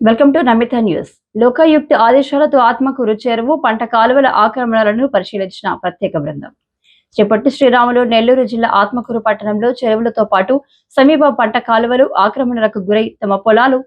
Welcome to Namitha news Lokayukta ఆదేశాలతో ఆత్మకు రుచేరువు పంట కాలువల ఆక్రమణలను పరిశీలించిన ప్రత్యేక బృందం. చేపట్టి శ్రీరాములు నెల్లూరు జిల్లా ఆత్మకూరు పట్టణంలో చెరువులతో పాటు సమీప పంట కాలువలు ఆక్రమణలకు గురై తమ పొలాలు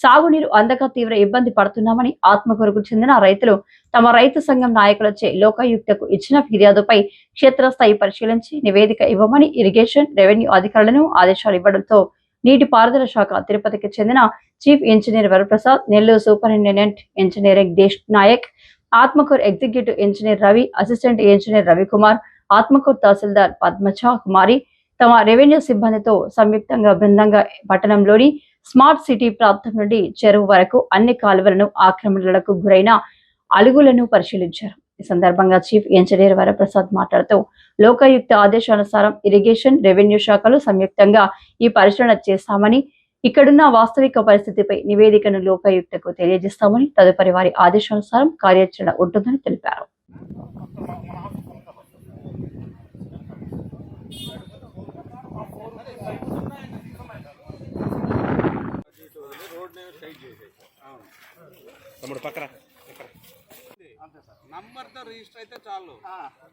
సాగునీరు అందక తీవ్ర ఇబ్బంది పడుతున్నామని ఆత్మకూరుకు చెందిన రైతులు తమ రైతు సంఘం నాయకులచే లోకాయుక్తకు ఇచ్చిన ఫిర్యాదుపై క్షేత్రస్థాయి పరిశీలించి నివేదిక ఇవ్వమని ఇరిగేషన్ రెవెన్యూ అధికారులను ఆదేశాలు ఇవ్వడంతో నీటిపారుదల శాఖ తిరుపతికి చెందిన chief engineer Varaprasad Nellore superintendent engineering Desh Nayak Atmakur executive engineer Ravi assistant engineer Ravikumar Atmakur tahsildar పద్మచ కుమారి. తమ రెవెన్యూ సిబ్బందితో సంయుక్తంగా బృందంగా పట్టణంలోని స్మార్ట్ సిటీ ప్రాంతం నుండి చెరువు వరకు అన్ని కాలువలను ఆక్రమణలకు గురైన అలుగులను పరిశీలించారు. ఈ సందర్భంగా చీఫ్ ఇంజనీర్ వరప్రసాద్ మాట్లాడుతూ లోకాయుక్త ఆదేశానుసారం ఇరిగేషన్ రెవెన్యూ శాఖలు సంయుక్తంగా ఈ పరిశీలన చేస్తామని ఇక్కడున్న వాస్తవిక పరిస్థితిపై నివేదికను లోకాయుక్తకు తెలియజేస్తామని తదుపరి వారి ఆదేశానుసారం కార్యాచరణ ఉంటుందని తెలిపారు. తమ్ముడు పక్కన. అంతే సార్ నంబర్తో రిజిస్టర్ అయితే చాలు.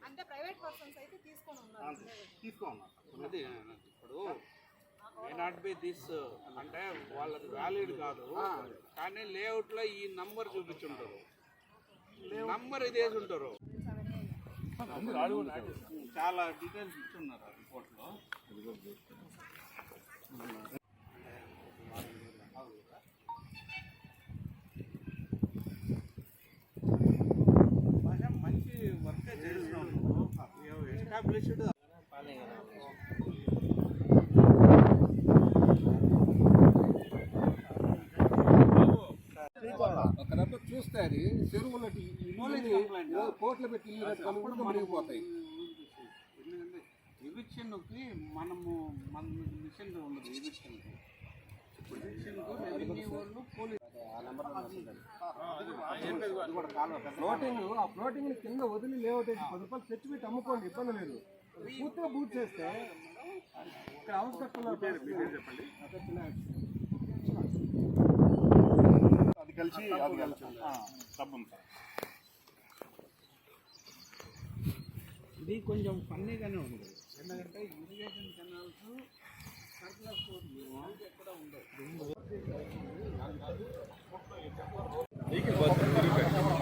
అంటే ప్రైవేట్ పర్సన్స్ అయితే తీసుకొని ఉన్నారు. అది ఇప్పుడు మే నాట్ బి దిస్ అంటే వాళ్ళకి వ్యాలిడ్ కాదు. కానీ లేఅవుట్లో ఈ నంబర్ చూపించుంటారు. నంబర్ ఇది వేసి ఉంటారు చాలా డీటెయిల్స్ ఇచ్చున్నారు ఆ రిపోర్ట్లో చూస్తే అది చెరువులకి కోట్లు పెట్టి ఇల్లు కట్టుకుంటే ఎందుకంటే ఎవిక్షన్కి మనము మన మిషన్ ఉండదు ఎవిక్షన్కి ఎవిక్షన్కు రెవెన్యూ వాళ్ళు పోలీస్ ఫ్లోటింగ్ ఆ ఫ్లోటింగ్ని కింద వదిలి లేఅవుట్ వేసి పది రూపాయలు తెచ్చి పెట్టి అమ్ముకోండి ఇబ్బంది లేదు. పూర్తిగా బూట్ చేస్తే ఇక్కడ అవసరం అది కలిసి అది కలిసి. సబ్బం సార్ ఇది కొంచెం ఫన్నీగానే ఉంది. ఎందుకంటే ఇరిగేషన్ కెనాల్స్ సర్ప్లస్ ఎక్కడ ఉండవు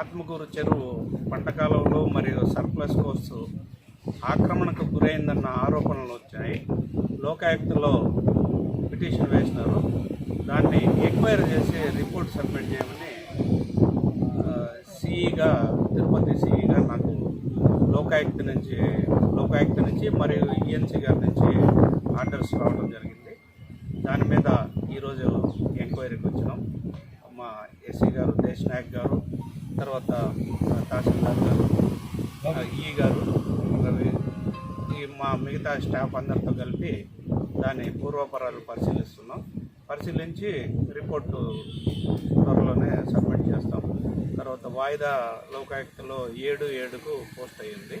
ఆత్మకూరు చెరువు పంటకాలంలో మరియు సర్ప్లస్ కోర్సు ఆక్రమణకు గురైందన్న ఆరోపణలు వచ్చాయి. లోకాయుక్తలో పిటిషన్ వేసినారు. దాన్ని ఎంక్వైరీ చేసి రిపోర్ట్ సబ్మిట్ చేయమని సిఈగా తిరుపతి సిఈగా నాకు లోకాయుక్త నుంచి లోకాయుక్త నుంచి మరియు ఈఎన్సీ గారి నుంచి ఆర్డర్స్ రావడం జరిగింది. దాని మీద ఈరోజు ఎంక్వైరీకి వచ్చినాం. మా ఎస్సీ గారు దేశ్ నాయక్ గారు తర్వాత తహసీల్దార్ గారు ఈ గారు ఈ మా మిగతా స్టాఫ్ అందరితో కలిపి దాని పూర్వపరాలు పరిశీలిస్తున్నాం. పరిశీలించి రిపోర్టు త్వరలోనే సబ్మిట్ చేస్తాం. తర్వాత వాయిదా లోకాయుక్తలో ఏడు ఏడుకు పోస్ట్ అయ్యింది.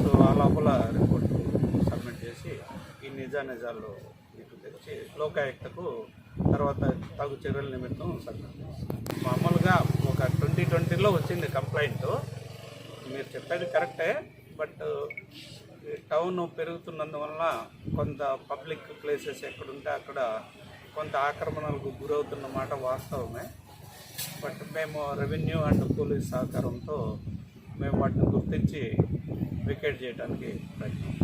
సో ఆ లోపల రిపోర్టు సబ్మిట్ చేసి ఈ నిజా నిజాలు మీకు తెచ్చి లోకాయుక్తకు తర్వాత తగు చర్యల నిమిత్తం సబ్మిట్ మామూలుగా ఒక ట్వంటీ ట్వంటీలో వచ్చింది కంప్లైంట్. మీరు చెప్పేది కరెక్టే బట్ టౌన్ పెరుగుతున్నందువలన కొంత పబ్లిక్ ప్లేసెస్ ఎక్కడుంటే అక్కడ కొంత ఆక్రమణలకు గురవుతున్న మాట వాస్తవమే. బట్ మేము రెవెన్యూ అండ్ పోలీస్ సహకారంతో మేము వాటిని గుర్తించి వికెట్ చేయడానికి ప్రయత్నం